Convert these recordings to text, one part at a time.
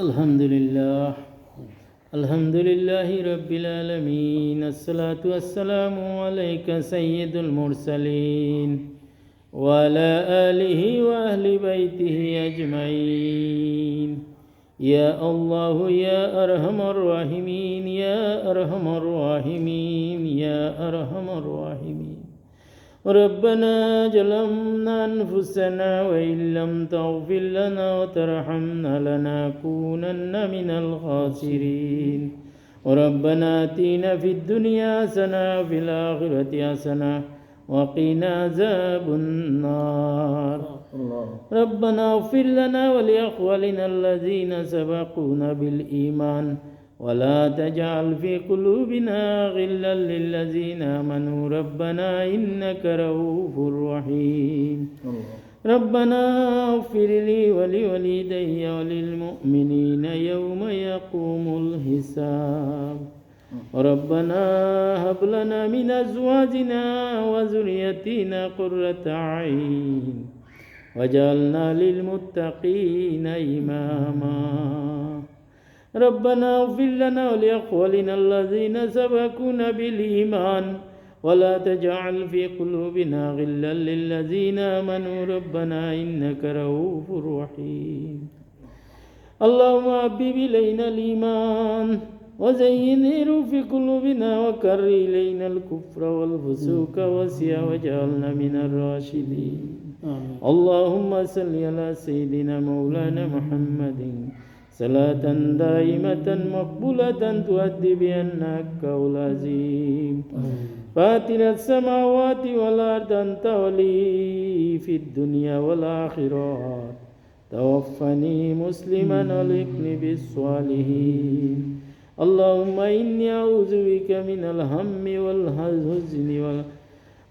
الحمد لله الحمد لله رب العالمين الصلاة والسلام عليك سيد المرسلين وعلى آله وأهل بيته أجمعين يا الله يا أرحم الراحمين يا أرحم الراحمين يا أرحم الراحمين ربنا ظلمنا أنفسنا وإن لم تغفر لنا وترحمنا لنكونن من الخاسرين. ربنا آتنا في الدنيا حسنة وفي الآخرة حسنة وقنا عذاب النار. ربنا اغفر لنا ولإخواننا الذين سبقونا بالإيمان. ولا تجعل في قلوبنا غلا للذين آمنوا. ربنا إنك رؤوف رحيم. ربنا اغفر لي ولوالدي وللمؤمنين يوم يقوم الحساب. ربنا هب لنا من أزواجنا وذريتنا قرة أعين وجعلنا للمتقين إماما. ربنا اغفر لنا ولإخواننا الذين سبقونا بالإيمان ولا تجعل في قلوبنا غلا للذين آمنوا. ربنا إنك رؤوف رحيم. اللهم حبب إلينا الإيمان وزينه في قلوبنا وكر إلينا الكفر والفسوق والعصيان واجعلنا من الراشدين. آمين. اللهم صل على سيدنا مولانا محمد صلاة دائمة مقبولة تؤدي بأنك قول عظيم. فاتر السماوات والأرض أنت ولي في الدنيا والآخرة توفني مسلما ولقني بالصالحين. اللهم إني أعوذ بك من الهم والحزن وال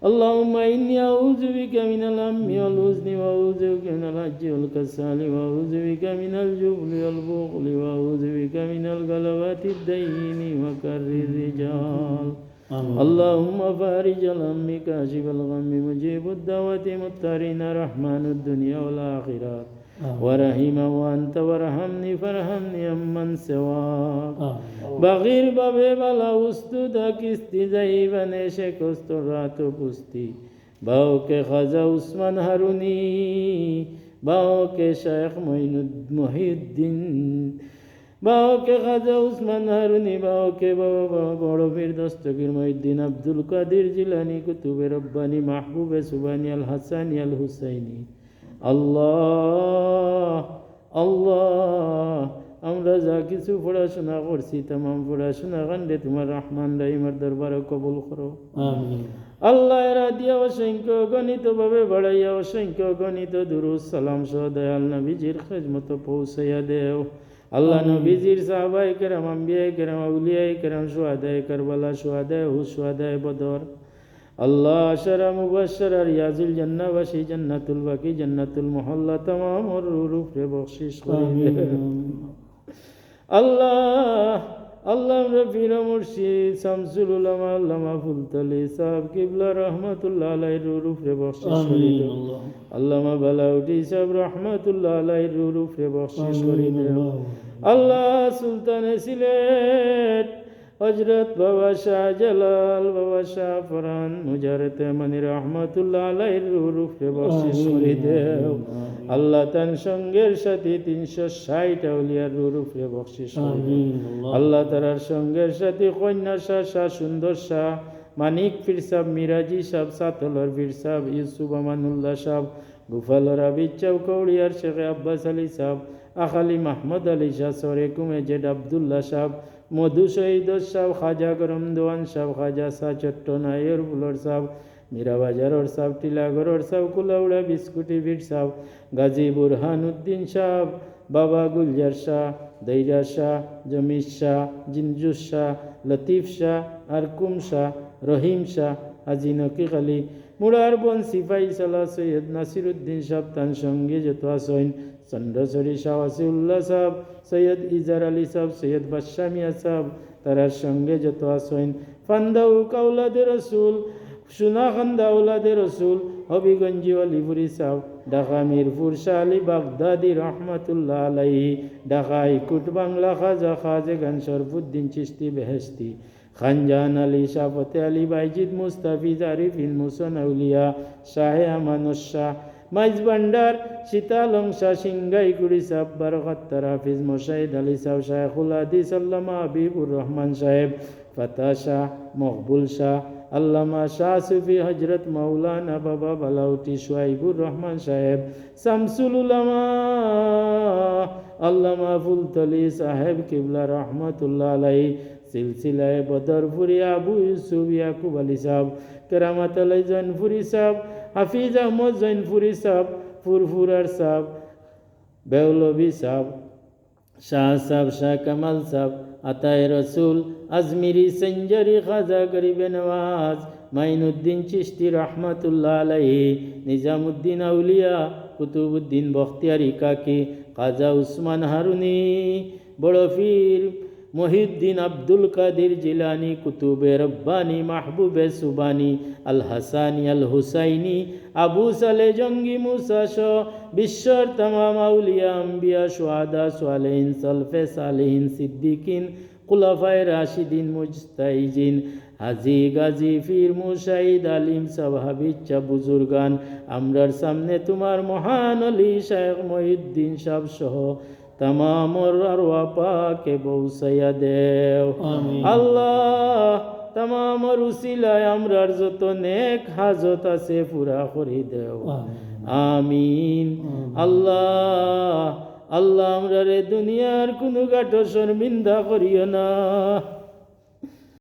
اللهم إني أعوذ بك من الهم والحزن وأعوذ بك من الحج والكسال وأعوذ بك من الجبن والبخل وأعوذ بك من الغلبات الدين وكر الرجال. اللهم فارج الهم كاشف الغم مجيب الدعوة مضطرين رحمن الدنيا والآخرة. ورحيم وأنت وارحمني فارحمني أمن سواك آمين বাগির বাবে বালা উস্তুদা কিস্তি যাইবানে সে কষ্ট রাত পুস্তি বাউকে খাজা উসমান হারুনি বাউকে শেখ মঈনুদ মহিউদ্দিন বাউকে খাজা উসমান হারুনি বাউকে বাবা বাবা বড় বীর দস্তগীর মহিউদ্দিন আব্দুল কাদির জিলানি কুতুবে রব্বানি মাহবুবে সুবানি আল হাসানি আল হুসাইনি আল্লাহ কিছু পড়াশোনা করছি তাম পড়াশোনা কান্ডে তোমার রহমান রাহিমার দরবারে কবুল করো আল্লাহ এরা দিয়া অসংখ্য গণিত ভাবে বাড়াইয়া অসংখ্য গণিত দুরু সালাম সহ দয়াল নবীজির খেজমত পৌঁছাইয়া দেও আল্লাহ নবীজির সাহবাই কেরাম আম্বিয়াই কেরাম আউলিয়াই কেরাম সোয়াদায় কারবালা সোয়াদায় হু সোয়াদায় বদর আল্লাহ আশারা মুবাসার আর ইয়াজুল জান্নাবাসী জান্নাতুল বাকি জান্নাতুল মহল্লা তাম রূপে বকশিস করিলেন আল্লাহ আল্লাহ আমরা পীর মুর্শিদ শামসুল উলামা আল্লামা ফুলতলি সাহেব কিবলা রহমাতুল্লাহ আলাই রুরুফ রে আল্লামা বালাউটি সাহেব রহমাতুল্লাহ আলাই রুরুফ রে বখশিস আল্লাহ। সুলতান সিলেট হজরত বাবা শাহ জালাল বাবা শাহ ফরান মুজারত মনি রহমতুল্লাহ আলাইর রুফে বক্সিস করে আল্লাহ তান সঙ্গের সাথে তিনশো ষাট আউলিয়ার রুফে বক্সিস আল্লাহ। তার সঙ্গের সাথে কন্যা শাহ শাহ সুন্দর শাহ মানিক ফির সাহ মিরাজি সাহ সাতলর বীর সাহ ইউসুফ আমানুল্লাহ সাহ গুফালর আবিদ চৌকৌড়িয়ার শেখ আব্বাস আলী সাহ আখালি মাহমুদ আলী শাহ সরে কুমেজেড আবদুল্লাহ সাহ মধু শহীদ সাহ খাজা গরম দোয়ান সাহ খাজা শাহ চট্টনায়ের ফুলর সাহ মীরাবাজারর সাহ টিলাগড়র সাহ কুলাউড়া বিস্কুটি বীর সাহ গাজী বুরহানুদ্দিন সাহ বাবা গুলজার শাহ, দৈরা শাহ, জমির শাহ জিনজুস শাহ, লতিফ শাহ, আরকুম শাহ, রহিম শাহ, হাজি নকিক আলী মুরার বন সিপাই সালা সৈয়দ নাসিরুদ্দিন সাহ তার সঙ্গে যত আসইন চন্দ্রচরী শাহ ওয়াসিউল্লাহ সাহ, সৈয়দ ইজার আলী সাহ, সৈয়দ বাদশাহ মিয়া সাহ তারার সঙ্গে যত আসইন ফান্দাউ কাউলাদে রসুল সুনাখান্দা উলাদে রসুল, হবিগঞ্জি অলিপুরি সাহ, ঢাকা মিরপুর আলী বাগদাদি রহমতুল্লাহ আলাইহি ঢাকা ইকুট বাংলা খাজা খাজে গান শরফুদ্দিন চিস্তি বেহেস্তি খানজান আলী শাহ ফতে আলী বাইজিদ মুস্তাফিজ আরিফিন মুসন আউলিয়া শাহে আমানুস শাহ মাইজ ভান্ডার সীতালং শাহ সিংগাই কুড়ি সাহ বারকাত্তার হাফিজ মোশাহিদ আলী সাহ শাহেখুল হাদিস আল্লামা হাবিবুর রহমান সাহেব ফাতা শাহ মকবুল শাহ আল্লামা শাহ সুফি হজরত মৌলানা বাবা বালাউটি সোয়াইবুর রহমান সাহেব শামসুল উলামা আল্লামা ফুলতলি সাহেব কিবলা রহমতুল্লাহ আলাই সিলসিলায় বদরপুরি আবু ইউসুফ, ইয়াকুব আলী সাহেব, কেরামাত আলাই জৈনপুরি সাহেব, হাফিজ আহমদ জৈনপুরি সাহেব, ফুরফুরার সাহেব বেউলবি সাহেব, শাহ সাহেব, শাহ কামাল সাহেব, আতায় রসুল, আজমিরি সঞ্জারি, খাজা গরিবে নওয়াজ, মাইনুদ্দিন চিস্তি রহমতুল্লাহ আলাইহি, নিজামুদ্দিন আউলিয়া, কুতুবুদ্দিন বখতিয়ারি কাকি কাজা উসমান হারুনি, বড় ফির মহিউদ্দিন আব্দুল কাদির জিলানি, কুতুবে রব্বানি, মাহবুবে সুবানি আল হাসানি আল হুসাইনি আবু সালে জঙ্গি মুসাস বিশ্বর তামাম আউলিয়া, আম্বিয়া সোয়াদা সোয়ালেহিন, সলফে সালেহিন, সিদ্দিকিন কুলাফায় রাশিদিন মুজতাইজিন হাজি গাজী, ফির মুশাহিদ, আলিম সাহাবিচ্ছা বুজুর্গান, আমরার সামনে তোমার মহান আলী শেখ মহিউদ্দিন সাহ সহ তামামর আরওয়া পাকে বৌসাইয়া দেও। আল্লাহ তামামর উসিলায় আমরার যত নেক হাজত আছে পুরা করি দেও। আমিন। আল্লাহ আল্লাহ আমরা রে দুনিয়ার কোনো গাঠো শর্মিন্দা করিও না।